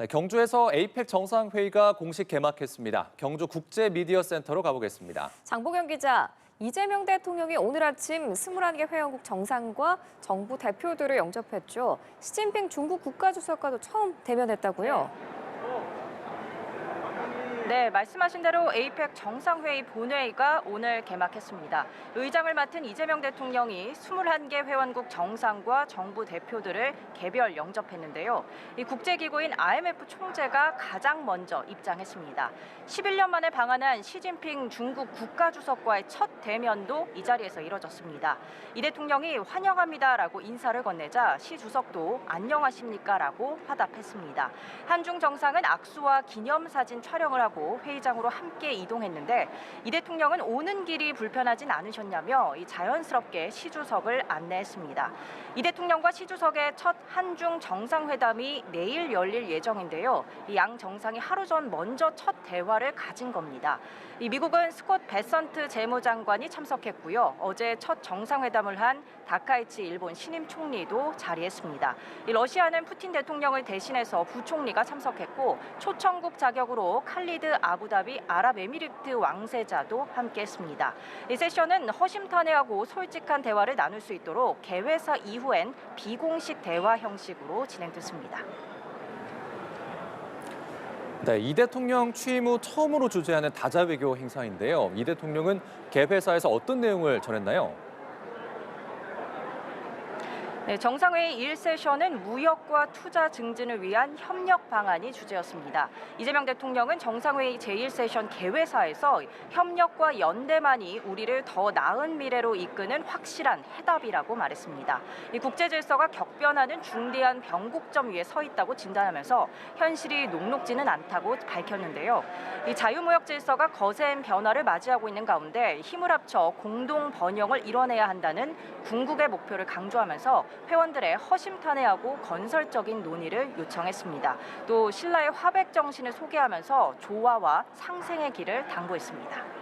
네, 경주에서 에이펙 정상회의가 공식 개막했습니다. 경주 국제미디어센터로 가보겠습니다. 장보경 기자, 이재명 대통령이 오늘 아침 21개 회원국 정상과 정부 대표들을 영접했죠. 시진핑 중국 국가주석과도 처음 대면했다고요? 네, 말씀하신 대로 에이펙 정상회의 본회의가 오늘 개막했습니다. 의장을 맡은 이재명 대통령이 21개 회원국 정상과 정부 대표들을 개별 영접했는데요. 이 국제기구인 IMF 총재가 가장 먼저 입장했습니다. 11년 만에 방한한 시진핑 중국 국가주석과의 첫 대면도 이 자리에서 이뤄졌습니다. 이 대통령이 환영합니다라고 인사를 건네자 시 주석도 안녕하십니까라고 화답했습니다. 한중 정상은 악수와 기념사진 촬영을 하고 회의장으로 함께 이동했는데 이 대통령은 오는 길이 불편하진 않으셨냐며 이 자연스럽게 시 주석을 안내했습니다. 이 대통령과 시 주석의 첫 한중 정상회담이 내일 열릴 예정인데요. 이양 정상이 하루 전 먼저 첫 대화를 가진 겁니다. 이 미국은 스콧 베선트 재무장관이 참석했고요. 어제 첫 정상회담을 한 다카이치 일본 신임 총리도 자리했습니다. 이 러시아는 푸틴 대통령을 대신해서 부총리가 참석했고 초청국 자격으로 칼리드 아부다비 아랍에미리트 왕세자도 함께했습니다. 이 세션은 허심탄회하고 솔직한 대화를 나눌 수 있도록 개회사 이후엔 비공식 대화 형식으로 진행됐습니다. 네, 이 대통령 취임 후 처음으로 주재하는 다자 외교 행사인데요. 이 대통령은 개회사에서 어떤 내용을 전했나요? 네, 정상회의 1세션은 무역과 투자 증진을 위한 협력 방안이 주제였습니다. 이재명 대통령은 정상회의 제1세션 개회사에서 협력과 연대만이 우리를 더 나은 미래로 이끄는 확실한 해답이라고 말했습니다. 이 국제 질서가 격변하는 중대한 변곡점 위에 서 있다고 진단하면서 현실이 녹록지는 않다고 밝혔는데요. 이 자유무역 질서가 거센 변화를 맞이하고 있는 가운데 힘을 합쳐 공동 번영을 이뤄내야 한다는 궁극의 목표를 강조하면서 회원들의 허심탄회하고 건설적인 논의를 요청했습니다. 또 신라의 화백 정신을 소개하면서 조화와 상생의 길을 당부했습니다.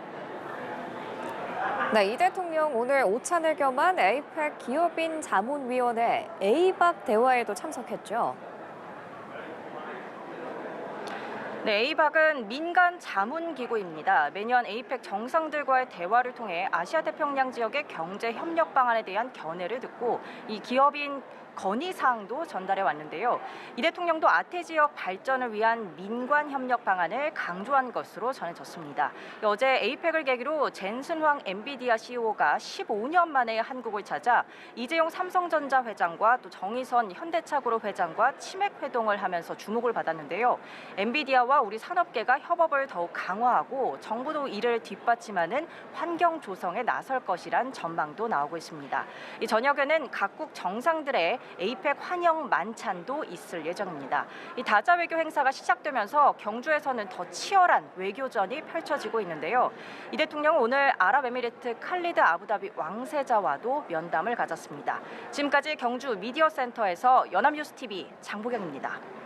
네, 이 대통령 오늘 오찬을 겸한 에이펙 기업인 자문위원회 에이박 대화에도 참석했죠. 네, 에이박은 민간 자문 기구입니다. 매년 에이펙 정상들과의 대화를 통해 아시아 태평양 지역의 경제 협력 방안에 대한 견해를 듣고 이 기업인 건의 사항도 전달해 왔는데요. 이 대통령도 아태 지역 발전을 위한 민관 협력 방안을 강조한 것으로 전해졌습니다. 어제 에이펙을 계기로 젠슨황 엔비디아 CEO가 15년 만에 한국을 찾아 이재용 삼성전자 회장과 또 정의선 현대차그룹 회장과 치맥 회동을 하면서 주목을 받았는데요. 엔비디아와 우리 산업계가 협업을 더욱 강화하고 정부도 이를 뒷받침하는 환경 조성에 나설 것이란 전망도 나오고 있습니다. 이 저녁에는 각국 정상들의 에이펙 환영 만찬도 있을 예정입니다. 이 다자 외교 행사가 시작되면서 경주에서는 더 치열한 외교전이 펼쳐지고 있는데요. 이 대통령은 오늘 아랍에미리트 칼리드 아부다비 왕세자와도 면담을 가졌습니다. 지금까지 경주 미디어 센터에서 연합뉴스 TV 장보경입니다.